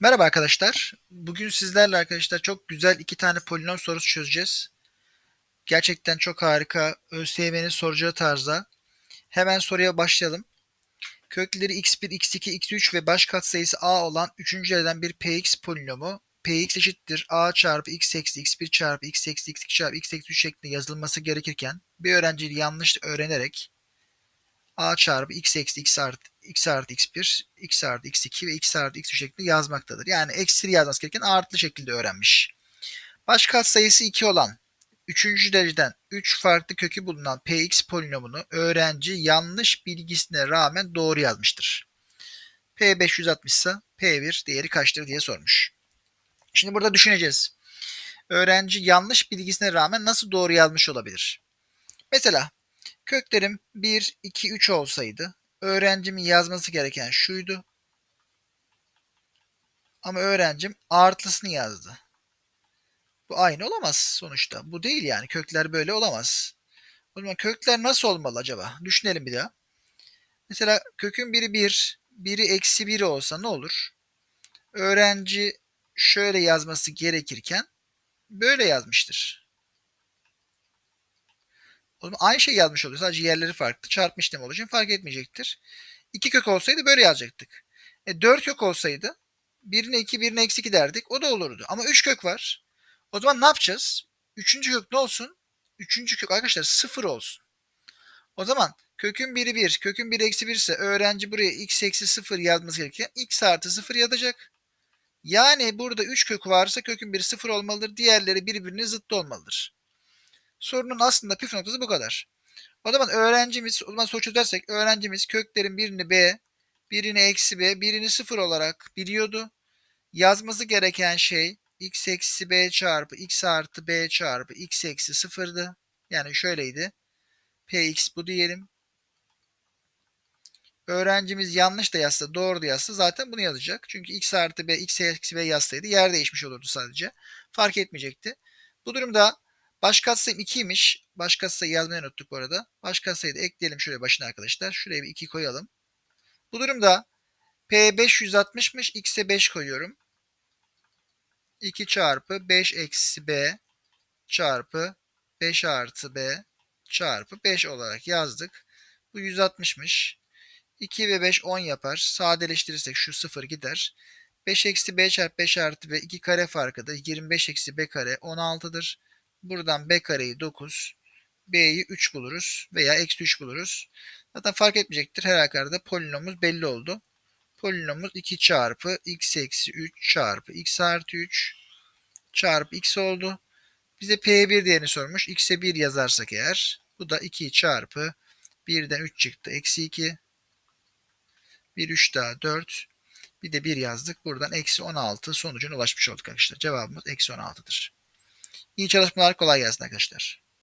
Merhaba arkadaşlar. Bugün sizlerle arkadaşlar çok güzel iki tane polinom sorusu çözeceğiz. Gerçekten çok harika. ÖSYM'nin soracağı tarzda. Hemen soruya başlayalım. Kökleri x1, x2, x3 ve baş katsayısı a olan 3. elden bir px polinomu px eşittir a çarpı x eksi x1 çarpı x eksi x2 çarpı x eksi 3 şeklinde yazılması gerekirken bir öğrenci yanlış öğrenerek a çarpı x eksi x artı x artı x1, x artı x2 ve x artı x3 şeklinde yazmaktadır. Yani eksi yazması gereken artı şekilde öğrenmiş. Baş katsayısı 2 olan 3. dereceden 3 farklı kökü bulunan px polinomunu öğrenci yanlış bilgisine rağmen doğru yazmıştır. p 560 ise p1 değeri kaçtır diye sormuş. Şimdi burada düşüneceğiz. Öğrenci yanlış bilgisine rağmen nasıl doğru yazmış olabilir? Mesela köklerim 1, 2, 3 olsaydı öğrencimin yazması gereken şuydu. Ama öğrencim artısını yazdı. Bu aynı olamaz sonuçta. Bu değil yani. Kökler böyle olamaz. O zaman kökler nasıl olmalı acaba? Düşünelim bir daha. Mesela kökün biri 1, biri eksi 1 olsa ne olur? Öğrenci şöyle yazması gerekirken böyle yazmıştır. O zaman aynı şey yazmış oluyor. Sadece yerleri farklı. Çarpma işlemi olduğu için fark etmeyecektir. 2 kök olsaydı böyle yazacaktık. E, 4 kök olsaydı birine 2 birine eksi 2 derdik. O da olurdu. Ama 3 kök var. O zaman ne yapacağız? 3. kök ne olsun? 3. kök arkadaşlar 0 olsun. O zaman kökün biri 1, kökün biri eksi 1 ise öğrenci buraya x eksi 0 yazması gerekirken x artı 0 yazacak. Yani burada 3 kök varsa kökün biri 0 olmalıdır. Diğerleri birbirine zıttı olmalıdır. Sorunun aslında püf noktası bu kadar. O zaman öğrencimiz, o zaman soru çözersek öğrencimiz köklerin birini b, birini eksi b, birini sıfır olarak biliyordu. Yazması gereken şey x eksi b çarpı x artı b çarpı x eksi sıfırdı. Yani şöyleydi. px bu diyelim. Öğrencimiz yanlış da yazsa doğru da yazsa zaten bunu yazacak. Çünkü x artı b, x eksi b yazsaydı yer değişmiş olurdu sadece. Fark etmeyecekti. Bu durumda Baş katsayım 2'ymiş. Baş katsayı yazmayı unuttuk bu arada. Baş katsayı da ekleyelim şöyle başına arkadaşlar. Şuraya bir 2 koyalım. Bu durumda P 560'mış. X'e 5 koyuyorum. 2 çarpı 5 eksi B çarpı 5 artı B çarpı 5 olarak yazdık. Bu 160'mış. 2 ve 5 10 yapar. Sadeleştirirsek şu 0 gider. 5 eksi B çarpı 5 artı B 2 kare farkı da 25 eksi B kare 16'dır. Buradan b kareyi 9, b'yi 3 buluruz veya eksi 3 buluruz. Zaten fark etmeyecektir. Her halükarda polinomumuz belli oldu. Polinomumuz 2 çarpı x eksi 3 çarpı x artı 3 çarpı x oldu. Bize p1 değerini sormuş. x'e 1 yazarsak eğer bu da 2 çarpı 1'den 3 çıktı. Eksi 2. 1 3 daha 4. Bir de 1 yazdık. Buradan eksi 16 sonucuna ulaşmış olduk arkadaşlar. Cevabımız eksi 16'dır. İyi çalışmalar kolay gelsin arkadaşlar.